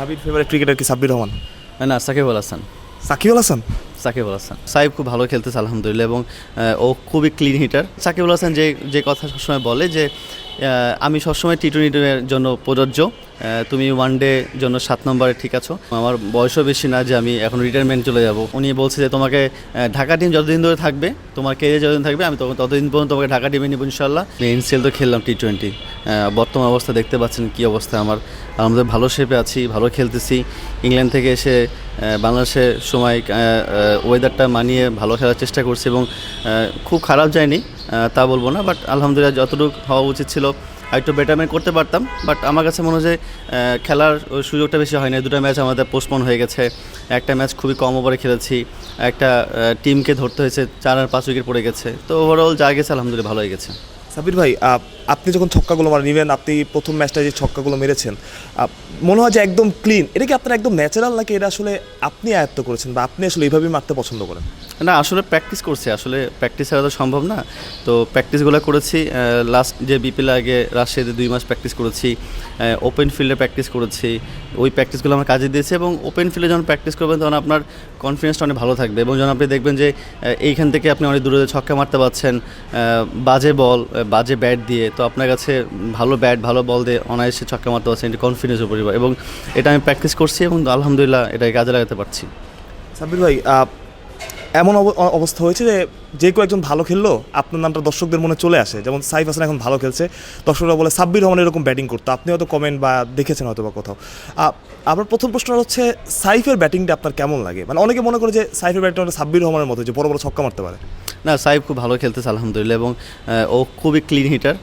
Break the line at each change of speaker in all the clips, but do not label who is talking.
ভাবির favourite cricketer কি সাব্বির রহমান?
না সাকিব আল হাসান।
সাকিবুল হাসান?
সাকিব আল হাসান। সাহেব খুব ভালো খেলতেছে আলহামদুলিল্লাহ এবং ও খুবই ক্লিন হিটার সাকিব আল হাসান যে যে কথা সবসময় বলে যে আমি সবসময় টি টোয়েন্টির জন্য প্রযোজ্য। তুমি ওয়ান ডে জন্য সাত নম্বরে ঠিক আছো। আমার বয়সও বেশি না যে আমি এখন রিটায়ারমেন্ট চলে যাব। উনি বলছে যে তোমাকে ঢাকা টিম যতদিন ধরে থাকবে, তোমার কেরিয়ার যতদিন থাকবে, আমি তখন ততদিন পর্যন্ত তোমাকে ঢাকা টিমে নিব ইনশাল্লাহ এনসিএল তো খেললাম টি টোয়েন্টি বর্তমান অবস্থা দেখতে পাচ্ছেন কী অবস্থা আমার। আমাদের ভালো শেপে আছি, ভালো খেলতেছি। ইংল্যান্ড থেকে এসে বাংলাদেশের সময় ওয়েদারটা মানিয়ে ভালো খেলার চেষ্টা করছি এবং খুব খারাপ যায়নি। তা বলব না বাট আলহামদুলিল্লাহ যতটুকু হওয়া উচিত ছিল একটু বেটারমেন্ট করতে পারতাম বাট আমার কাছে মনে হয় খেলার সুযোগটা বেশি হয়নি। দুটো ম্যাচ আমাদের পোস্টপন হয়ে গেছে। একটা ম্যাচ খুবই কম ওভারে খেলেছি, একটা টিমকে ধরতে হয়েছে, চার আর পাঁচ উইকেট পড়ে গেছে। তো ওভারঅল যা গেছে, আলহামদুলিল্লাহ ভালো হয়ে গেছে।
সাব্বির ভাই আপনি যখন ছক্কাগুলো মারেন ইভেন আপনি প্রথম ম্যাচটা যে ছক্কাগুলো মেরেছেন মনে হয় যে একদম ক্লিন এটা কি আপনার একদম ন্যাচারাল নাকি এটা আসলে আপনি আয়ত্ত করেছেন বা আপনি আসলে এইভাবেই মারতে পছন্দ করেন?
না, আসলে প্র্যাকটিস করছি। আসলে প্র্যাকটিস ছাড়া তো সম্ভব না। তো প্র্যাকটিসগুলো করেছি লাস্ট যে বিপিএল আগে রাজশাহীতে দুই মাস প্র্যাকটিস করেছি ওপেন ফিল্ডে প্র্যাকটিস করেছি ওই প্র্যাকটিসগুলো আমার কাজে দিয়েছে এবং ওপেন ফিল্ডে যখন প্র্যাকটিস করবেন, তখন আপনার কনফিডেন্সটা অনেক ভালো থাকবে এবং যখন আপনি দেখবেন যে এইখান থেকে আপনি অনেক দূরে ছক্কা মারতে পারছেন বাজে বল বাজে ব্যাট দিয়ে, তো আপনার কাছে ভালো ব্যাট ভালো বল দিয়ে অনায়াসে ছক্কা মারতে পারছেন, এটা কনফিডেন্সের উপর এবং এটা আমি প্র্যাকটিস করছি এবং আলহামদুলিল্লাহ এটাকে কাজে লাগাতে পারছি।
সাব্বির ভাই এমন অব- অবস্থা হয়েছে যে যে কেউ একজন ভালো খেললো, আপনার নামটা দর্শকদের মনে চলে আসে। যেমন সাইফ হাসান এখন ভালো খেলছে। দর্শকরা বলে, সাব্বির রহমান এরকম ব্যাটিং করতো। আপনি হয়তো কমেন্ট বা দেখেছেন হয়তো বা কোথাও। আমার প্রথম প্রশ্ন হচ্ছে, সাইফের ব্যাটিংটা আপনার কেমন লাগে? মানে অনেকে মনে করে যে, সাইফের ব্যাটিংটা সাব্বির রহমানের মতো, যে বড় বড় ছক্কা মারতে পারে।
না, সাইফ খুব ভালো খেলতেছে, আলহামদুলিল্লাহ। এবং ও খুবই ক্লিন হিটার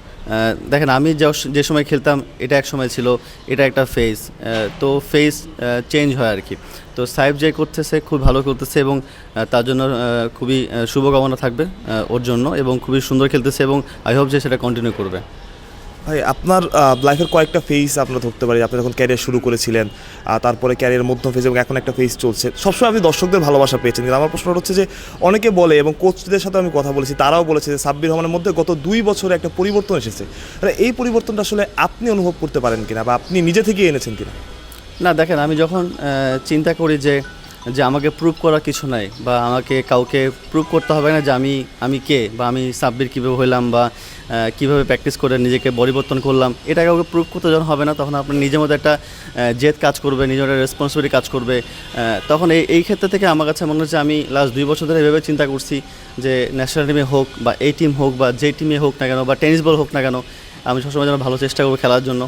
দেখেন, আমি যে- সময় খেলতাম, এটা এক সময় ছিল, এটা একটা ফেজ তো ফেজ চেঞ্জ হয় আর কি। তো সাহেব যে করতেছে, খুব ভালো করতেছে এবং তার জন্য খুবই শুভকামনা থাকবে ওর জন্য এবং খুবই সুন্দর খেলতেছে এবং আই হোপ যে সেটা কন্টিনিউ করবে।
ভাই, আপনার লাইফের কয়েকটা ফেজ আমরা ধরতে পারি আপনি যখন ক্যারিয়ার শুরু করেছিলেন তারপরে ক্যারিয়ার মধ্যম ফেজ এবং এখন একটা ফেজ চলছে, সবসময় আপনি দর্শকদের ভালোবাসা পেয়েছেন। কিন্তু আমার প্রশ্ন হচ্ছে যে, অনেকে বলে এবং কোচদের সাথে আমি কথা বলেছি, তারাও বলেছে যে, সাব্বির রহমানের মধ্যে গত দুই বছরে একটা পরিবর্তন এসেছে। এই পরিবর্তনটা আসলে আপনি অনুভব করতে পারেন কিনা বা আপনি নিজে থেকে এনেছেন কিনা?
না, দেখেন, আমি যখন চিন্তা করি যে যে আমাকে প্রুভ করার কিছু নাই বা আমাকে কাউকে প্রুভ করতে হবে না যে আমি আমি কে বা আমি সাব্বির কীভাবে হইলাম বা কীভাবে প্র্যাকটিস করে নিজেকে পরিবর্তন করলাম। এটা কাউকে প্রুভ করতে যখন হবে না, তখন আপনার নিজের মধ্যে একটা জেদ কাজ করবে, নিজের একটা রেসপন্সিবিলিটি কাজ করবে। তখন এই এই ক্ষেত্রে থেকে আমার কাছে মনে হচ্ছে আমি লাস্ট দুই বছর ধরে এভাবে চিন্তা করছি যে ন্যাশনাল টিমে হোক বা এই টিম হোক বা যে টিমে হোক না কেন বা টেনিস বল হোক না কেন, আমি সবসময় যেন ভালো চেষ্টা করব খেলার জন্য।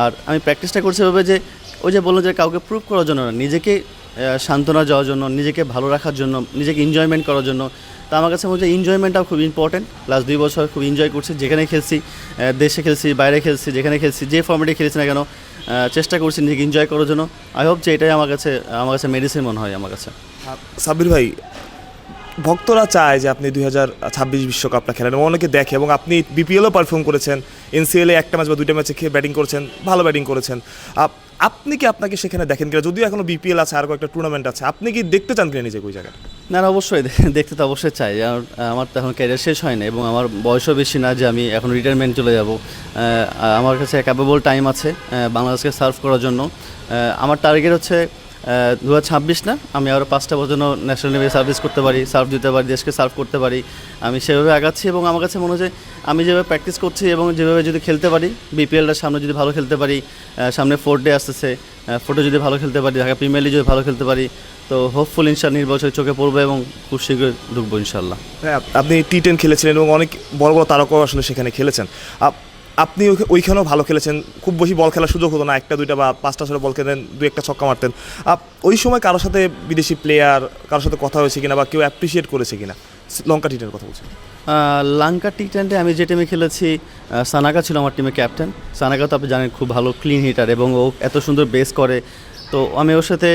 আর আমি প্র্যাকটিসটা করছি এভাবে যে, ওই যে বলল যে কাউকে প্রুভ করার জন্য না, নিজেকে সান্ত্বনা যাওয়ার জন্য, নিজেকে ভালো রাখার জন্য, নিজেকে এনজয়মেন্ট করার জন্য। তো আমার কাছে মনে হচ্ছে এনজয়মেন্টটাও খুব ইম্পর্টেন্ট লাস্ট দুই বছর খুব এনজয় করছি, যেখানে খেলছি দেশে খেলছি, বাইরে খেলছি, যেখানে খেলছি, যে ফর্মেটে খেলছি না কেন চেষ্টা করছি নিজেকে এনজয় করার জন্য। আই হোপ যে এটাই আমার কাছে আমার কাছে মেডিসিন মনে হয় আমার কাছে।
সাব্বির ভাই ভক্তরা চায় যে আপনি দুই হাজার ছাব্বিশ বিশ্বকাপটা খেলেন এবং অনেকে দেখে এবং আপনি বিপিএলও পারফর্ম করেছেন এনসিএলে একটা ম্যাচ বা দুইটা ম্যাচে খেয়ে ব্যাটিং করেছেন, ভালো ব্যাটিং করেছেন। আপনি কি আপনাকে সেখানে দেখেন কিনা? যদিও এখনও বিপিএল আছে, আর কয়েকটা টুর্নামেন্ট আছে, আপনি কি দেখতে চান কিনা নিজেকে ওই জায়গায়
না না, অবশ্যই দেখতে তো অবশ্যই চাই। আমার তো এখন ক্যারিয়ার শেষ হয় না এবং আমার বয়সও বেশি না যে আমি এখন রিটায়ারমেন্ট চলে যাব। আমার কাছে ক্যাপেবল টাইম আছে বাংলাদেশকে সার্ভ করার জন্য। আমার টার্গেট হচ্ছে দু হাজার ছাব্বিশ না, আমি আরও পাঁচটা বছর ন্যাশনাল লেভেলে সার্ভিস করতে পারি সার্ভ দিতে পারি, দেশকে সার্ভ করতে পারি, আমি সেভাবে আগাচ্ছি এবং আমার কাছে মনে হচ্ছে আমি যেভাবে প্র্যাকটিস করছি এবং যেভাবে যদি খেলতে পারি বিপিএলটার সামনে যদি ভালো খেলতে পারি সামনে ফোর ডে আসতেছে ফোর্টে যদি ভালো খেলতে পারি, ঢাকা প্রিমিয়ার লিগ যদি ভালো খেলতে পারি, তো হোপফুল ইনশাল্লাহ নির্বাচনে চোখে পড়বে এবং খুব শীঘ্রই ঢুকবো ইনশাল্লাহ
হ্যাঁ আপনি টি টেন খেলেছিলেন এবং অনেক বড় বড় তারকাও আসলে সেখানে খেলেছেন। আপনি ওইখা- ওইখানেও ভালো খেলেছেন। খুব বেশি বল খেলার সুযোগ হতো না। একটা, দুইটা বা পাঁচটা ছটা বল খেলেন দু একটা ছক্কা মারতেন। ওই সময় কারোর সাথে বিদেশি প্লেয়ার কারোর সাথে কথা হয়েছে কিনা বা কেউ অ্যাপ্রিসিয়েট করেছে কিনা? লঙ্কা টি কথা বলছি।
লঙ্কা টি টোয়েন্টি আমি যে টিমে খেলেছি সানাকা ছিল আমার টিমের ক্যাপ্টেন সানাকা তো আপনি জানেন, খুব ভালো ক্লিন হিটার এবং ও এত সুন্দর বেস করে। তো আমি ওর সাথে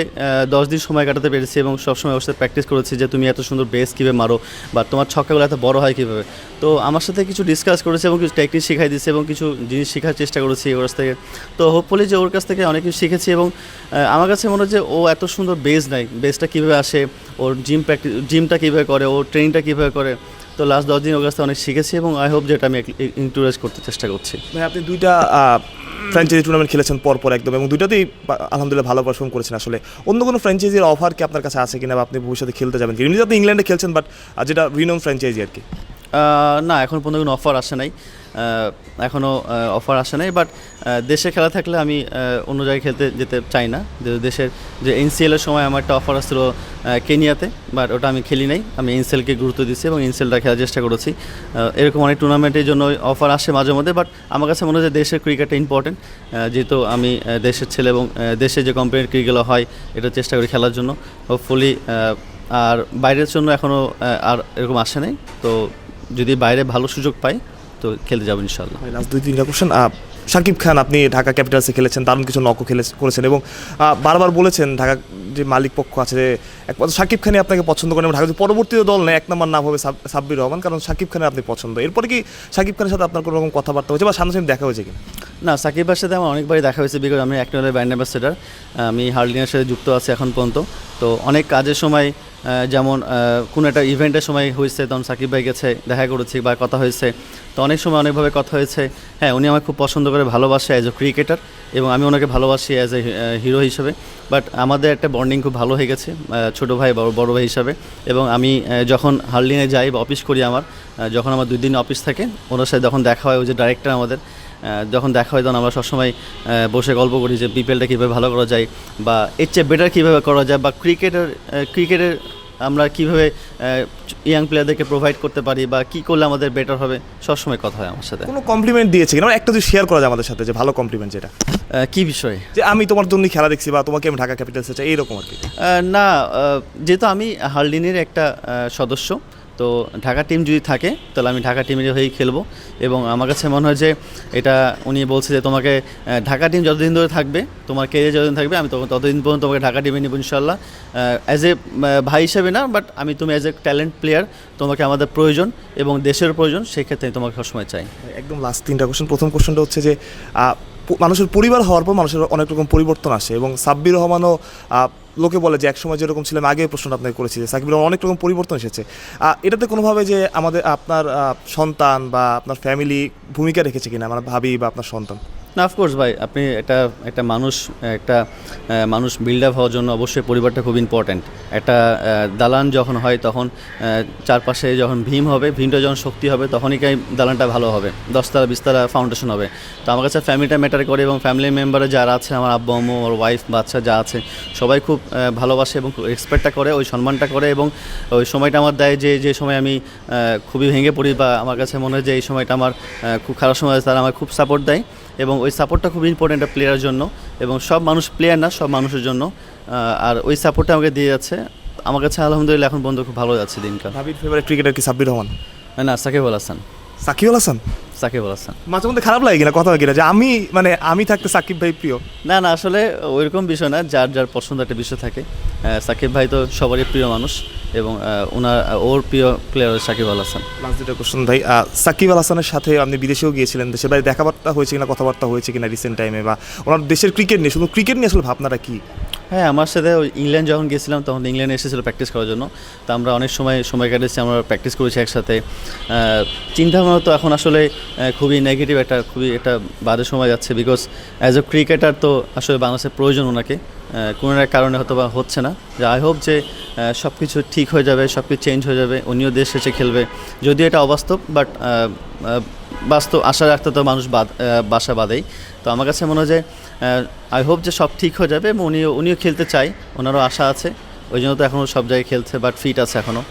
দশ দিন সময় কাটাতে পেরেছি এবং সবসময় ওর সাথে প্র্যাকটিস করেছি যে তুমি এত সুন্দর বেস কীভাবে মারো বা তোমার ছক্কাগুলো এত বড় হয় কীভাবে। তো আমার সাথে কিছু ডিসকাস করেছে এবং কিছু টেকনিক শেখাই দিয়েছে এবং কিছু জিনিস শেখার চেষ্টা করেছি ওর কাছ থেকে। তো হোপফুলি যে ওর কাছ থেকে অনেক কিছু শিখেছি এবং আমার কাছে মনে হচ্ছে ও এত সুন্দর বেস নাই বেসটা কীভাবে আসে, ওর জিম প্র্যাকটিস জিমটা কীভাবে করে, ওর ট্রেনিংটা কীভাবে করে। তো লাস্ট দশ দিন ওর কাছ অনেক শিখেছি এবং আই হোপ যেটা আমি ইন্টুরেজ করতে চেষ্টা করছি।
ভাই, আপনি দুইটা ফ্র্যাঞ্চাইজি টুর্নামেন্ট খেলেছেন পর পর একদম এবং দুইটাতেই আলহামদুলিল্লাহ ভালো পারফর্ম করেছেন আসলে। অন্য কোনো ফ্র্যাঞ্চাইজির অফার কি আপনার কাছে আছে কিনা বা আপনি ভবিষ্যতে খেলতে যাবেন? এমনিতে আপনি ইংল্যান্ডে খেলছেন বাট যেটা রিনম ফ্র্যাঞ্চাইজি আর কি।
না, এখন পর্যন্ত কোনো অফার আসে নাই। এখনও অফার আসে নাই বাট দেশে খেলা থাকলে আমি অন্য জায়গায় খেলতে যেতে চাই না। যে দেশের, যে এনসিএল এর সময় আমার একটা অফার আসছিল কেনিয়াতে বাট ওটা আমি খেলি নাই। আমি এনসিএলকে গুরুত্ব দিচ্ছি এবং এনসিএলটা খেলার চেষ্টা করেছি। এরকম অনেক টুর্নামেন্টের জন্য অফার আসে মাঝে মধ্যে বাট আমার কাছে মনে হয় যে দেশের ক্রিকেটটা ইম্পর্টেন্ট যেহেতু আমি দেশের ছেলে এবং দেশে যে কোম্পানির ক্রিকেটগুলো হয়, এটা চেষ্টা করি খেলার জন্য। হোপফুলি আর বাইরের জন্য এখনও আর এরকম আসে নাই। তো যদি বাইরে ভালো সুযোগ পাই তো খেলতে যাব ইনশাল্লাহ
লাস্ট দুই তিনটা কোশ্চেন শাকিব খান আপনি ঢাকা ক্যাপিটালসে খেলেছেন দারুণ কিছু নকও খেলে করেছেন এবং বারবার বলেছেন ঢাকা যে মালিক পক্ষ আছে যে একমাত্র শাকিব খানই আপনাকে পছন্দ করেন এবং ঢাকা পরবর্তী দল নেই এক নম্বর নাম হবে সাব্বির রহমান কারণ শাকিব খানের আপনি পছন্দ। এরপরে কি শাকিব খানের সাথে আপনার কোনো রকম কথাবার্তা হয়েছে বা সামনাসামনি দেখা হয়েছে কি
না সাকিব ভাইয়ের সাথে আমার অনেকবারই দেখা হয়েছে বিকজ আমি একটা ব্র্যান্ড অ্যাম্বাসেডার আমি হার্লিনের সাথে যুক্ত আছি এখন পর্যন্ত। তো অনেক কাজের সময় যেমন কোনো একটা ইভেন্টের সময় হয়েছে, তখন সাকিব ভাই গেছে, দেখা করেছি বা কথা হয়েছে। তো অনেক সময় অনেকভাবে কথা হয়েছে। হ্যাঁ উনি আমাকে খুব পছন্দ করে ভালোবাসে অ্যাজ এ ক্রিকেটার এবং আমি ওনাকে ভালোবাসি অ্যাজ এ হিরো হিসেবে। বাট আমাদের একটা বন্ডিং খুব ভালো হয়ে গেছে ছোটো ভাই, বড় বড় ভাই হিসাবে। এবং আমি যখন হার্লিনে যাই বা অফিস করি আমার যখন আমার দুই দিন অফিস থাকে, ওনার সাথে যখন দেখা হয়, ওই যে ডাইরেক্টর আমাদের যখন দেখা হয় তখন আমরা সবসময় বসে গল্প করি যে বিপিএলটা কীভাবে ভালো করা যায় বা এর চেয়ে বেটার কীভাবে করা যায় বা ক্রিকেটের ক্রিকেটের আমরা কীভাবে ইয়াং প্লেয়ারদেরকে প্রোভাইড করতে পারি বা কী করলে আমাদের বেটার হবে সবসময় কথা হয় আমার সাথে।
কোনো কমপ্লিমেন্ট দিয়েছে কিনা? একটা যদি শেয়ার করা যায় আমাদের সাথে যে ভালো কমপ্লিমেন্ট যেটা।
কী বিষয়ে?
যে আমি তোমার জন্য খেলা দেখছি বা তোমাকে আমি ঢাকা ক্যাপিটালসে চাই এইরকম আর কি।
না যেহেতু আমি হার্লিনের একটা সদস্য তো ঢাকা টিম যদি থাকে, তাহলে আমি ঢাকা টিমের হয়েই খেলব। এবং আমার কাছে মনে হয় যে এটা উনি বলছে যে তোমাকে ঢাকা টিম যতদিন ধরে থাকবে, তোমার কেরিয়ার যতদিন থাকবে, আমি তখন ততদিন পর্যন্ত তোমাকে ঢাকা টিমে নেব ইনশাল্লাহ অ্যাজ এ ভাই হিসেবে না বাট আমি তুমি অ্যাজ এ ট্যালেন্ট প্লেয়ার তোমাকে আমাদের প্রয়োজন এবং দেশের প্রয়োজন সেক্ষেত্রে আমি তোমাকে সবসময় চাই।
একদম লাস্ট তিনটা কোশ্চেন প্রথম কোশ্চেনটা হচ্ছে যে মানুষের পরিবার হওয়ার পর মানুষের অনেক রকম পরিবর্তন আসে এবং সাব্বির রহমানও লোকে বলে যে একসময় যেরকম ছিলেন আগে প্রশ্নটা আপনাকে করেছি যে সাকিব অনেক রকম পরিবর্তন এসেছে। এটাতে কোনোভাবে যে আমাদের, আপনার সন্তান বা আপনার ফ্যামিলি ভূমিকা রেখেছে কিনা আমার ভাবি বা আপনার সন্তান?
না অফকোর্স ভাই, আপনি একটা একটা মানুষ একটা মানুষ বিল্ড আপ হওয়ার জন্য অবশ্যই পরিবারটা খুব ইম্পর্ট্যান্ট একটা দালান যখন হয় তখন চারপাশে যখন ভীম হবে, ভীমটা যখন শক্তি হবে, তখনই কি দালানটা ভালো হবে। দশতলা, বিশতলা ফাউন্ডেশন হবে। তো আমার কাছে ফ্যামিলিটা ম্যাটার করে এবং ফ্যামিলি মেম্বারে যারা আছে, আমার আব্বু, আম্মু, আমার ওয়াইফ বাচ্চা যা আছে, সবাই খুব ভালোবাসে এবং এক্সপেক্টটা করে, ওই সম্মানটা করে এবং ওই সময়টা আমার দেয় যে যে সময় আমি খুবই ভেঙে পড়ি বা আমার কাছে মনে হয় যে এই সময়টা আমার খুব খারাপ সময় তারা আমার খুব সাপোর্ট দেয়। এবং ওই সাপোর্টটা খুব ইম্পর্টেন্ট একটা প্লেয়ারের জন্য এবং সব মানুষ প্লেয়ার না সব মানুষের জন্য। আর ওই সাপোর্টটা আমাকে দিয়ে যাচ্ছে। আমার কাছে আলহামদুলিল্লাহ এখন বন্ধু খুব ভালো যাচ্ছে দিনকাল।
ভাবির ফেভারিট ক্রিকেটার কি সাব্বির রহমান?
না সাকিব আল হাসান।
সাকিব আল হাসান?
সাকিব আল হাসান।
মাঝে মধ্যে খারাপ লাগে কিনা কথা কিনা? যে আমি মানে আমি থাকতে সাকিব ভাই প্রিয়।
না না আসলে ওইরকম বিষয় না যার যার পছন্দ একটা বিষয় থাকে। সাকিব ভাই তো সবারই প্রিয় মানুষ। এবং ওনার ওর প্রিয় প্লেয়ার সাকিব আল হাসান।
লাস্ট দুটো কোশ্চেন ভাই সাকিব আল হাসানের সাথে আপনি বিদেশেও গিয়েছিলেন দেশের বাইরে দেখাবার্তা হয়েছে কিনা কথাবার্তা হয়েছে কিনা রিসেন্ট টাইমে বা ওনার দেশের ক্রিকেট নিয়ে শুধু ক্রিকেট নিয়ে আসলে ভাবনাটা কী?
হ্যাঁ আমার সাথে ওই ইংল্যান্ড যখন গেছিলাম তখন ইংল্যান্ডে এসেছিল প্র্যাকটিস করার জন্য। তো আমরা অনেক সময় সময় কাটিয়েছি আমরা প্র্যাকটিস করেছি একসাথে। চিন্তা ভাবনা তো এখন আসলে খুবই নেগেটিভ একটা খুবই একটা বাজে সময় যাচ্ছে বিকজ অ্যাজ এ ক্রিকেটার তো আসলে বাংলাদেশের প্রয়োজন ওনাকে। কোনো এক কারণে হয়তো বা হচ্ছে না। যে আই হোপ যে সব কিছু ঠিক হয়ে যাবে সব কিছু চেঞ্জ হয়ে যাবে উনিও দেশ এসে খেলবে। যদিও এটা অবাস্তব বাট বাস্তব আশা রাখতে তো মানুষ বাদ বাসা বাদেই। তো আমার কাছে মনে হয় যে আই হোপ যে সব ঠিক হয়ে যাবে এবং উনিও উনিও খেলতে চাই ওনারও আশা আছে। ওই জন্য তো এখনও সব জায়গায় খেলছে বাট ফিট আছে এখনও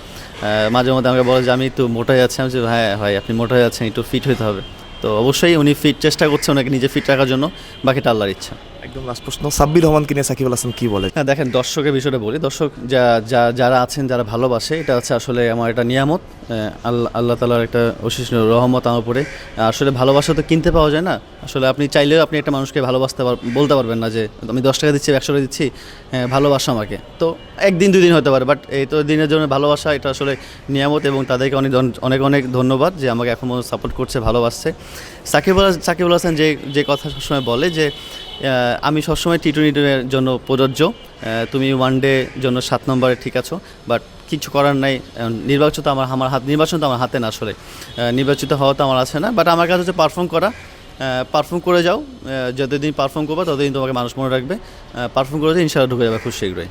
মাঝে মধ্যে আমাকে বলে যে, আমি একটু মোটা যাচ্ছি আমি যে হ্যাঁ ভাই, আপনি মোটা যাচ্ছেন একটু ফিট হতে হবে। তো অবশ্যই উনি ফিট চেষ্টা করছে ওনাকে নিজে ফিট রাখার জন্য, বাকিটা আল্লাহর ইচ্ছা।
একদম লাস্ট প্রশ্ন। সাব্বির রহমানকে নিয়ে, সাকিব আল হাসান কি বলে?
হ্যাঁ দেখেন, দর্শকের বিষয়টা বলি। দর্শক যা, যা- যারা আছেন, যারা ভালোবাসে, এটা হচ্ছে আসলে আমার একটা নিয়ামত। আল্লাহ আল্লাহ তালার একটা অশেষ রহমত আমার উপরে। আসলে ভালোবাসা তো কিনতে পাওয়া যায় না। আসলে আপনি চাইলেও আপনি একটা মানুষকে ভালোবাসতে বলতে পারবেন না যে, আমি দশ টাকা দিচ্ছি, একশো টাকা দিচ্ছি ভালোবাসা আমাকে। তো একদিন, দুদিন হতে পারে বাট এই তো দিনের জন্য ভালোবাসা, এটা আসলে নিয়ামত এবং তাদেরকে অনেক অনেক অনেক ধন্যবাদ যে আমাকে এখন সাপোর্ট করছে, ভালোবাসছে। সাকিব আল সাকিবুল হাসান যে যে কথা সবসময় বলে যে আমি সবসময় টি টোয়েন্টির জন্য প্রযোজ্য। তুমি ওয়ান ডে জন্য সাত নম্বরে ঠিক আছো বাট কিছু করার নাই। নির্বাচিত আমার আমার হাত নির্বাচন তো আমার হাতে না আসলে। নির্বাচিত হওয়া তো আমার আছে না বাট আমার কাছে হচ্ছে পারফর্ম করা। পারফর্ম করে যাও। যতদিন পারফর্ম করবা, ততদিন তোমাকে মানুষ মনে রাখবে। পারফর্ম করে যাও ইনশাআল্লাহ ঢুকে যাবে খুব শীঘ্রই।